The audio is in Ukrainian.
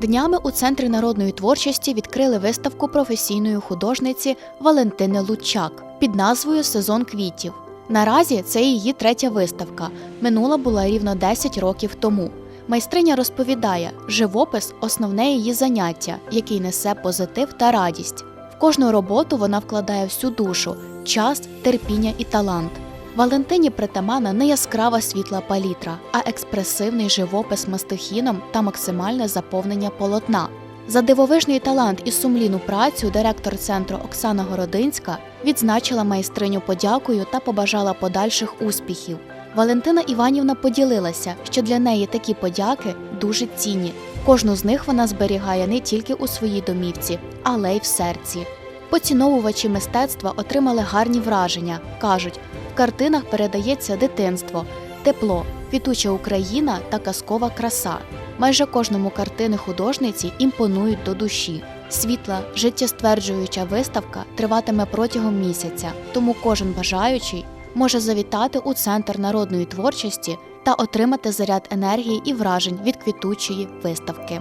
Днями у Центрі народної творчості відкрили виставку професійної художниці Валентини Лучак під назвою Сезон квітів. Наразі це її третя виставка. Минула була рівно 10 років тому. Майстриня розповідає, живопис основне її заняття, який несе позитив та радість. В кожну роботу вона вкладає всю душу, час, терпіння і талант. Валентині притаманна не яскрава світла палітра, а експресивний живопис мастихіном та максимальне заповнення полотна. За дивовижний талант і сумлінну працю директор центру Оксана Городинська відзначила майстриню подякою та побажала подальших успіхів. Валентина Іванівна поділилася, що для неї такі подяки дуже цінні. Кожну з них вона зберігає не тільки у своїй домівці, але й в серці. Поціновувачі мистецтва отримали гарні враження. кажуть, картинах передається дитинство, тепло, квітуча Україна та казкова краса. Майже кожному картини художниці імпонують до душі. Світла, життєстверджуюча виставка триватиме протягом місяця, тому кожен бажаючий може завітати у центр народної творчості та отримати заряд енергії і вражень від квітучої виставки.